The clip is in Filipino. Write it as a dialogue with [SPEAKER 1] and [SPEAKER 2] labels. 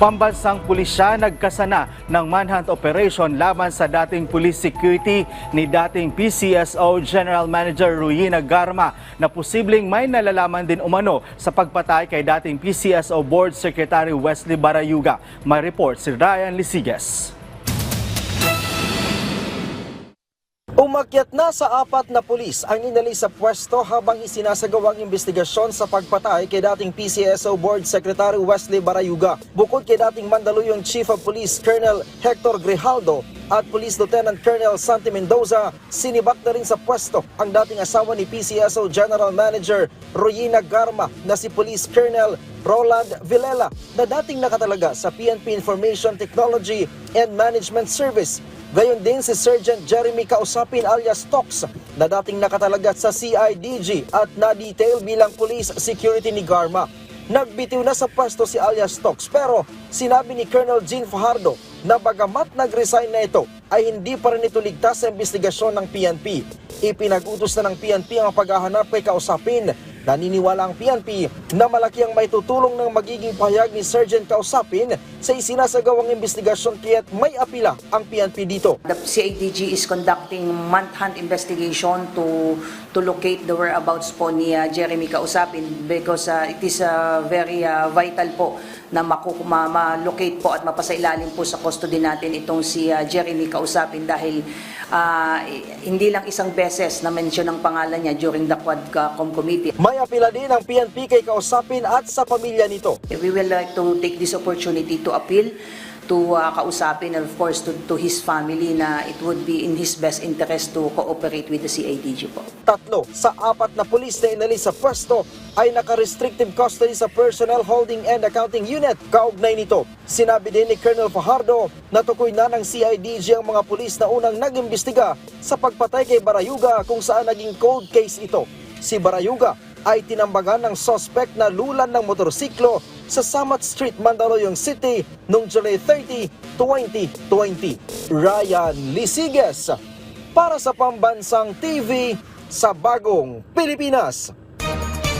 [SPEAKER 1] Pambansang pulisya nagkasana ng manhunt operation laban sa dating police security ni dating PCSO General Manager Ruina Garma na posibleng may nalalaman din umano sa pagpatay kay dating PCSO Board Secretary Wesley Barayuga. May report si Ryan Lisiges.
[SPEAKER 2] Umakyat na sa apat na pulis ang inalis sa pwesto habang isinasagawang investigasyon sa pagpatay kay dating PCSO Board Secretary Wesley Barayuga. Bukod kay dating Mandaluyong Chief of Police Colonel Hector Grijaldo at Police Lieutenant Colonel Santi Mendoza, sinibak na rin sa pwesto ang dating asawa ni PCSO General Manager Royina Garma na si Police Colonel Roland Villela na dating nakatalaga sa PNP Information Technology and Management Service Gayon din si Sergeant Jeremy Kausapin alias Tox na dating nakatalaga sa CIDG at na-detail bilang police security ni Garma. Nagbitiw na sa pwesto si alias Tox pero sinabi ni Colonel Jean Fajardo na bagamat nag-resign na ito ay hindi pa rin ito ligtas sa investigasyon ng PNP. Ipinag-utos na ng PNP ang paghahanap kay Kausapin Naniniwala ang PNP na malaki ang may tutulong ng magiging pahayag ni Sergeant Kausapin sa isinasagawang investigasyon kaya't may apila ang PNP dito.
[SPEAKER 3] The CIDG is conducting manhunt investigation to to locate the whereabouts po ni uh, Jeremy Kausapin because uh, it is uh, very uh, vital po na maku- ma- ma-locate po at mapasailalim po sa custody natin itong si uh, Jeremy Kausapin dahil uh, hindi lang isang beses na mention ang pangalan niya during the Quadcom committee.
[SPEAKER 2] May apila din ang PNP kay Kausapin at sa pamilya nito.
[SPEAKER 3] We will like to take this opportunity to appeal to uh, kausapin of course to, to his family na it would be in his best interest to cooperate with the CIDG po.
[SPEAKER 2] Tatlo sa apat na pulis na inalis sa pwesto ay naka-restrictive custody sa Personnel Holding and Accounting Unit. Kaugnay nito, sinabi din ni Colonel Fajardo na tukoy na ng CIDG ang mga pulis na unang nag-imbestiga sa pagpatay kay Barayuga kung saan naging cold case ito. Si Barayuga ay tinambagan ng suspect na lulan ng motorsiklo sa Samat Street, Mandaluyong City noong July 30, 2020. Ryan Lisiges para sa Pambansang TV sa Bagong Pilipinas.